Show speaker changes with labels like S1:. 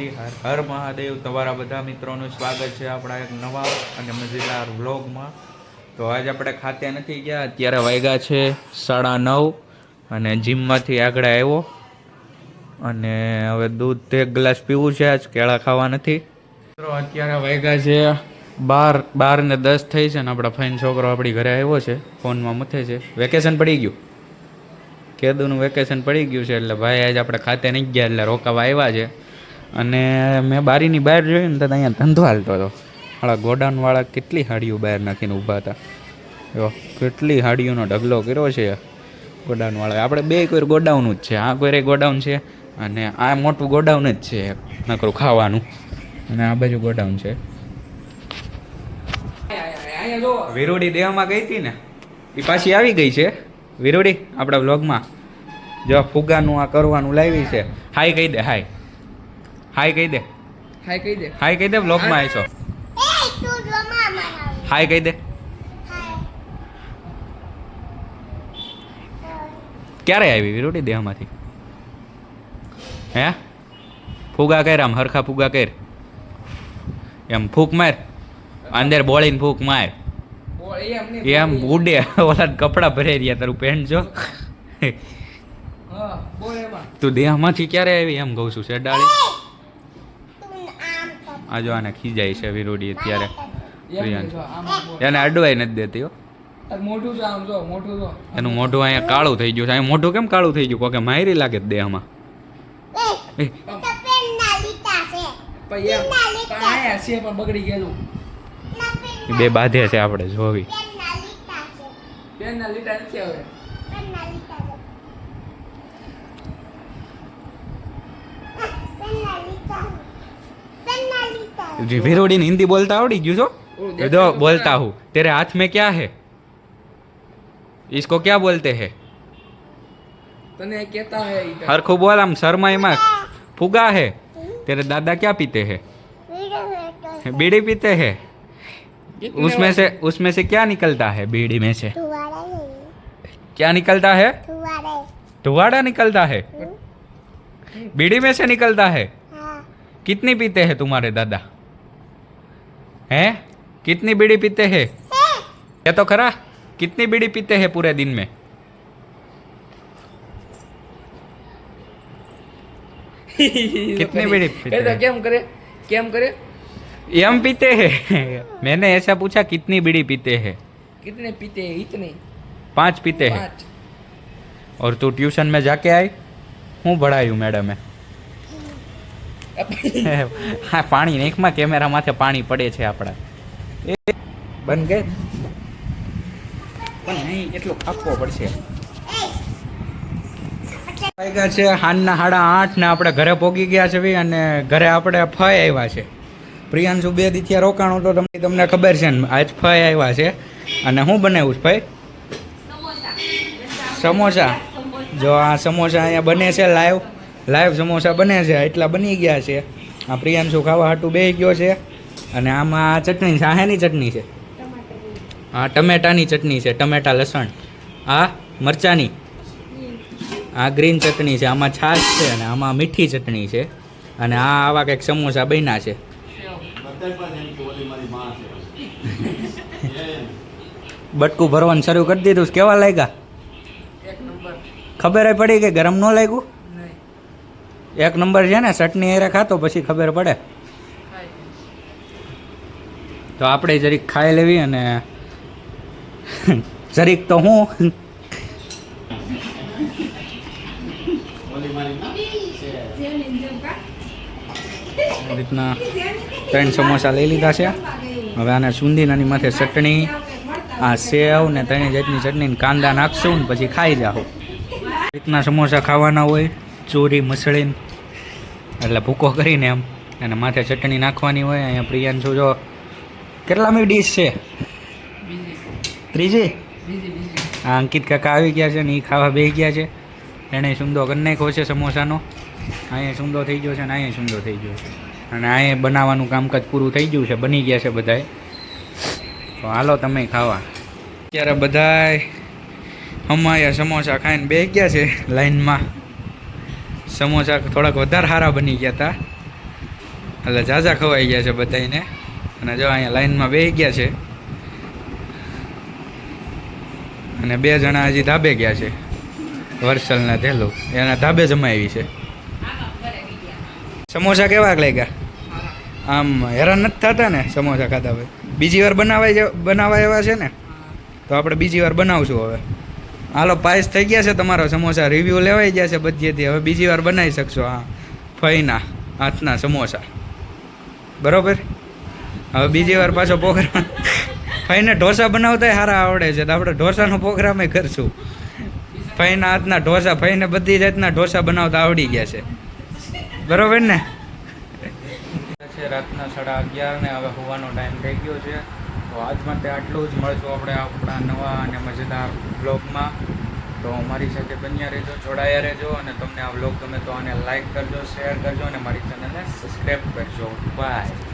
S1: માતાજી હર હર મહાદેવ. તમારા બધા મિત્રોનું સ્વાગત છે આપણા એક નવા અને મજેદાર વ્લોગમાં. તો આજ આપણે ખાતે નથી ગયા, અત્યારે વાગ્યા છે સાડા નવ અને જીમમાંથી આગળ આવ્યો. અને હવે દૂધ એક ગ્લાસ પીવું છે, આજ કેળા ખાવા નથી. મિત્રો, અત્યારે વાગ્યા છે બાર બાર ને દસ થઈ છે ને આપણા ફાઇન છોકરો આપણી ઘરે આવ્યો છે, ફોનમાં મથે છે. વેકેશન પડી ગયું. કેદુનું વેકેશન પડી ગયું છે, એટલે ભાઈ આજે આપણે ખાતે નહીં ગયા, એટલે રોકાવા આવ્યા છે. અને મેં બારીની બહાર જોયું ને તો અહીંયા ધંધો હાલતો હતો. હાળા ગોડાઉનવાળા કેટલી હાડીઓ બહાર નાખીને ઊભા હતા. જો, કેટલી હાડીઓનો ઢગલો કર્યો છે ગોડાઉનવાળા આપણે બે કોઈ ગોડાઉન જ છે. આ કોઈ ગોડાઉન છે અને આ મોટું ગોડાઉન જ છે. નકરું ખાવાનું. અને આ બાજુ ગોડાઉન છે. વિરોડી દેવામાં ગઈ હતી ને? એ પાછી આવી ગઈ છે. વિરોડી, આપણા વ્લોગમાં જો, ફુગાનું આ કરવાનું લાવી છે. હાય કહી દે હાય હાય કહી દે.
S2: હાય કહી દે.
S1: હાય કહી દે વ્લોગમાં આવીશો. હાય કહી દે. ક્યારે આવી વિરોડી દેહમાંથી? હે? ફુગા કર આમ હરખા ફુગા કર. એમ ફૂક માર. અંદર બોળીને ફૂક માર. એમ ઉડે ઓલા કપડા ભરે રહ્યા તારું પેન્ટ જો.
S2: હા બોલ એમાં.
S1: તું દેહમાંથી ક્યારે આવી એમ કહું છું શેડાળી આ જો આને ખીજાય છે વિરોડી અત્યારે. પ્રિયાંશ. એને અડવાય નથી દેતી હો.
S2: મોઢું છે આમ જો મોઢું જો.
S1: એનું મોઢું અહીંયા કાળું થઈ ગયું છે. અહીં મોઢું કેમ કાળું થઈ ગયું? કોકે માયરી લાગે જ એ બે બાધે છે આપણે જોવી.
S2: પેન ના લીટા નથી હવે.
S1: विरोडीन हिंदी
S2: बोलता
S1: हो
S2: गयू
S1: सो
S2: जो
S1: बोलता हूँ तेरे हाथ में क्या है? इसको क्या बोलते है?
S2: हर
S1: खूब बोल हम शर्मा में फुगा है। तेरे दादा क्या पीते है? बीड़ी पीते हैं। उसमें से उसमें से क्या निकलता है बीड़ी में से? क्या निकलता है? धुआड़ा निकलता है। हम्म। बीड़ी में से निकलता है। हाँ। कितनी पीते है तुम्हारे दादा? हैं? कितनी बीड़ी पीते हैं? ये तो खरा कितनी बीड़ी पीते हैं पूरे दिन में? कितनी बीड़ी पीते तो
S2: केम करे? केम करे?
S1: हम पीते हैं। मैंने ऐसा पूछा कितनी बीड़ी पीते हैं?
S2: कितने पीते हैं? इतने।
S1: पाँच पीते हैं। और तू ट्यूशन में जाके आई? हूँ बढ़ाई मैडम है। હા પાણી નાખમાં કેમેરા માથે પાણી પડે છે આપણા. એ બન ગઈ પણ નહીં એટલો કાપવો પડશે. વાગ્યા છે હાનના સાડા આઠ ને આપણે ઘરે પોગી ગયા છે ભાઈ અને ઘરે આપણે ફય આવ્યા છે. પ્રિયાંશુ બે દિથિયા રોકાણો તો તમને તમને ખબર છે ને આજ ફય આવ્યા છે. અને હું બનાવ્યું છે ભાઈ? સમોસા. જો આ સમોસા અહીંયા બને છે લાઈવ. લાઈવ સમોસા બને છે, એટલા બની ગયા છે. આ પ્રિયાંશુ ખાવા હાટું બે ગયો છે અને આમાં આ ચટણી આ ચટણી છે? આ ટમેટાની ચટણી છે, ટમેટા લસણ. આ મરચાની. આ ગ્રીન ચટણી છે, આમાં છાશ છે અને આમાં મીઠી ચટણી છે. અને આ આવા કંઈક સમોસા બન્યા છે. બટકું ભરવાનું શરૂ કરી દીધું કેવા લાગ્યા? ખબર પડી કે ગરમ ન લાગ્યું? એક નંબર છે ને, ચટણી એરે ખાતો, પછી ખબર પડે. તો આપણે જરીક ખાઈ લેવી અને જરીક તો હું. રીતના ત્રણ સમોસા લઈ લીધા છે. હવે આને સુંદીનાની માથે ચટણી, આ સેવ ને ત્રણ જાતની ચટણી કાંદા નાખશું ને પછી ખાઈ જાઓ રીતના સમોસા ખાવાના હોય, ચોરી, મસળીને. એટલે ભૂકો કરીને એમ. અને માથે ચટણી નાખવાની હોય, અહીંયા પ્રિયાંશુ જો કેટલામી ડીશ છે? ત્રીજી? આ અંકિત કાકા આવી ગયા છે ને એ ખાવા બેસી ગયા છે. એણે સુંદો કરી નાખ્યો છે સમોસાનો. અહીંયા સુંદો થઈ ગયો છે ને અહીંયા સુંદો થઈ ગયો છે. અને અહીંયા બનાવવાનું કામકાજ પૂરું થઈ ગયું છે, બની ગયા છે બધાય. તો હાલો તમે ખાવા. અત્યારે બધાય અમાયા સમોસા ખાઈને બે ગયા છે લાઈનમાં. સમોસા થોડાક વધારે સારા બની ગયા હતા એટલે ઝાઝા ખવાઈ ગયા છે બધાને અને જો અહીંયા લાઈનમાં બેસી ગયા છે. અને બે જણા હજી ધાબે ગયા છે. વર્ષલના ધેલો. એના ધાબે જમાવી છે. સમોસા કેવા લાગ્યા? આમ હેરાન નથી થતા ને સમોસા ખાતા હવે બીજી વાર બનાવાય બનાવાય એવા છે ને? તો આપણે બીજી વાર બનાવશું હવે. હાલો, પાયસ થઈ ગયા છે તમારો સમોસા. રિવ્યૂ લેવાઈ ગયા છે બધીએથી હવે બીજી વાર બનાવી શકશો. હા. ફઈના, હાથના સમોસા. બરોબર? હવે બીજી વાર પાછો પ્રોગ્રામ ફઈને ઢોસા બનાવતા સારા આવડે છે. તો આપણે ઢોસાનો પ્રોગ્રામે કરશું. ફઈના હાથના ઢોસા, ફઈને બધી જાતના ઢોસા બનાવતા આવડી ગયા છે. બરોબર ને? રાતના સાડા અગિયાર ને હવે હોવાનો ટાઈમ થઈ ગયો છે. તો આજ માટે આટલું જ મળશું આપણે આપણા નવા અને મજેદાર બ્લોગમાં તો મારી સાથે બન્યા રહેજો, જોડાયા રહેજો અને તમને આ બ્લોગ ગમે તો આને લાઈક કરજો શેર કરજો અને મારી ચેનલને સબસ્ક્રાઈબ કરજો. બાય